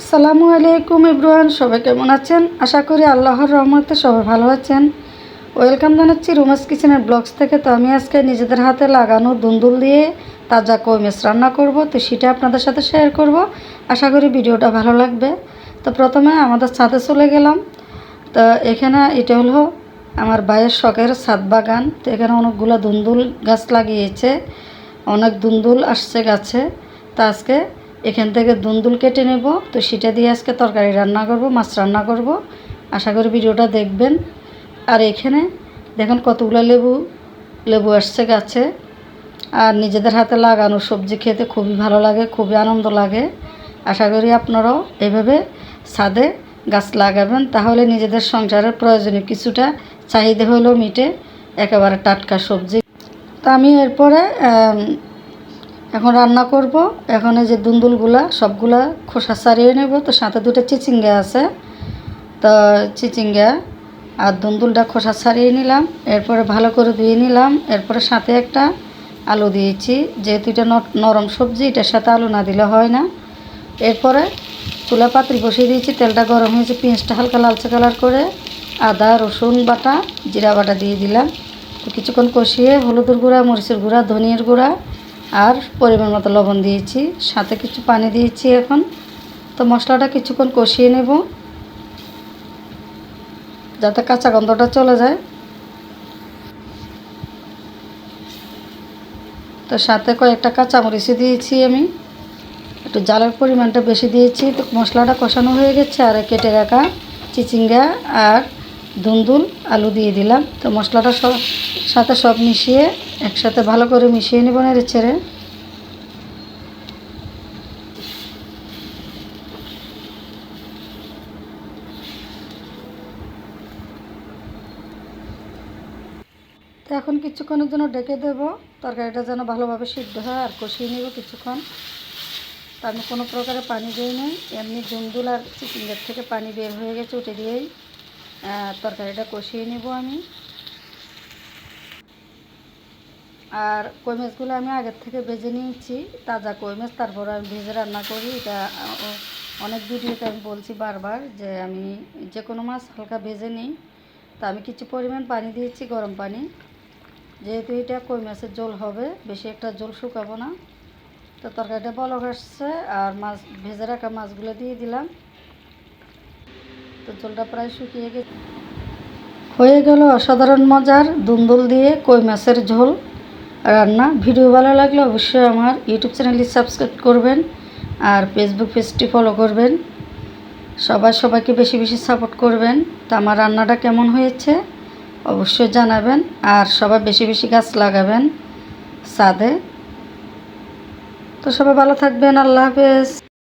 আসসালামু আলাইকুম ইব্রুয়ান সবাই কেমন আছেন? আশা করি আল্লাহর রহমতে সবাই ভালো আছেন। ওয়েলকাম জানাচ্ছি রুমাস কিচেনের ব্লগস থেকে। তো আমি আজকে নিজেদের হাতে লাগানো দুন্দুল দিয়ে তাজা কৈমেস রান্না করব। তো সেটা আপনাদের সাথে শেয়ার করব। আশা করি ভিডিওটা ভালো লাগবে। তো প্রথমে আমাদের ছাদে চলে গেলাম। তো এখানে এটা হলো আমার ভাইয়ের শখের ছাদ বাগান। তো এখানে অনেকগুলো দুন্দুল গাছ লাগিয়েছে। অনেক দুন্দুল আসছে গাছে। তো আজকে এখান থেকে দুন্দুল কেটে নেব। তো সেটা দিয়ে আজকে তরকারি রান্না করব, মাছ রান্না করব। আশা করি ভিডিওটা দেখবেন। আর এখানে দেখেন কতগুলো লেবু লেবু আসছে গাছে। আর নিজেদের হাতে লাগানো সবজি খেতে খুবই ভালো লাগে, খুবই আনন্দ লাগে। আশা করি আপনারাও এভাবে ছাদে গাছ লাগাবেন। তাহলে নিজেদের সংসারের প্রয়োজনীয় কিছুটা চাহিদা হলেও মিটে একেবারে টাটকা সবজি। তো আমি এরপরে এখন রান্না করব। এখন এই যে দুন্দুলগুলা, সবগুলা খোসা সারিয়ে নেব। তো সাথে দুটো চিচিঙ্গা আছে। তো চিচিঙ্গা আর দুন্দুলটা খোসা ছাড়িয়ে নিলাম। এরপরে ভালো করে ধুয়ে নিলাম। এরপরে সাথে একটা আলু দিয়েছি। যেহেতু এটা নরম সবজি, এটার সাথে আলু না দিলে হয় না। এরপরে চুলা পাতিল বসিয়ে দিয়েছি। তেলটা গরম হয়েছে, পেঁয়াজটা হালকা লালচে কালার করে আদা, রসুন বাটা, জিরা বাটা দিয়ে দিলাম। তো কিছুক্ষণ কষিয়ে হলুদের গুঁড়া, মরিচের গুঁড়া, ধনিয়ার গুঁড়া আর পরিমাণ মতো লবণ দিয়েছি, সাথে কিছু পানি দিয়েছি এখন। তো মশলাটা কিছুক্ষণ কষিয়ে নেব, যাতে কাঁচা গন্ধটা চলে যায়। তো সাথে কয়েকটা কাঁচামরিচ দিয়েছি আমি। একটু জালের পরিমাণটা বেশি দিয়েছি, তো মশলাটা কষানো হয়ে গেছে, আর কেটে রাখা চিচিঙ্গা আর দুন্দুল আলু দিয়ে দিলাম। তো মশলাটা সব, সাথে সব মিশিয়ে একসাথে ভালো করে মিশিয়ে নেব নেড়ে ছেড়ে। তো এখন কিছুক্ষণের জন্য ডেকে দেব, তরকারিটা যেন ভালোভাবে সিদ্ধ হয় আর কষিয়ে নেব কিছুক্ষণ। তা আমি কোনো প্রকারে পানি দিই নাই, এমনি দুন্দুল আর চিচিঙ্গার থেকে পানি বের হয়ে গেছে উঠে দিয়েই। তরকারিটা কষিয়ে নেব আমি। আর কই মাছগুলো আমি আগের থেকে ভেজে নিয়েছি, তাজা কই মাছ, তারপর আমি ভেজে রান্না করি। এটা অনেক ভিডিওতে আমি বলছি বারবার যে আমি যে কোনো মাছ হালকা ভেজে নিই। তা আমি কিছু পরিমাণ পানি দিয়েছি, গরম পানি। যেহেতু এটা কই মাছের ঝোল হবে, বেশি একটা ঝোল শুকাবো না। তো তরকারিটা বলক আসছে আর মাছ, ভেজে রাখা মাছগুলো দিয়ে দিলাম। তো ঝোলটা প্রায় শুকিয়ে গেছে। হয়ে গেল অসাধারণ মজার দুন্দুল দিয়ে কই মাছের ঝোল। রান্না। ভিডিও ভালো লাগলে অবশ্যই আমার ইউটিউব চ্যানেলটি সাবস্ক্রাইব করবেন আর ফেসবুক পেজটি ফলো করবেন। সবাই সবাইকে বেশি বেশি সাপোর্ট করবেন। তা আমার রান্নাটা কেমন হয়েছে অবশ্যই জানাবেন আর সবাই বেশি বেশি গাছ লাগাবেন সাদে। তো সবাই ভালো থাকবেন। আল্লাহ হাফেজ।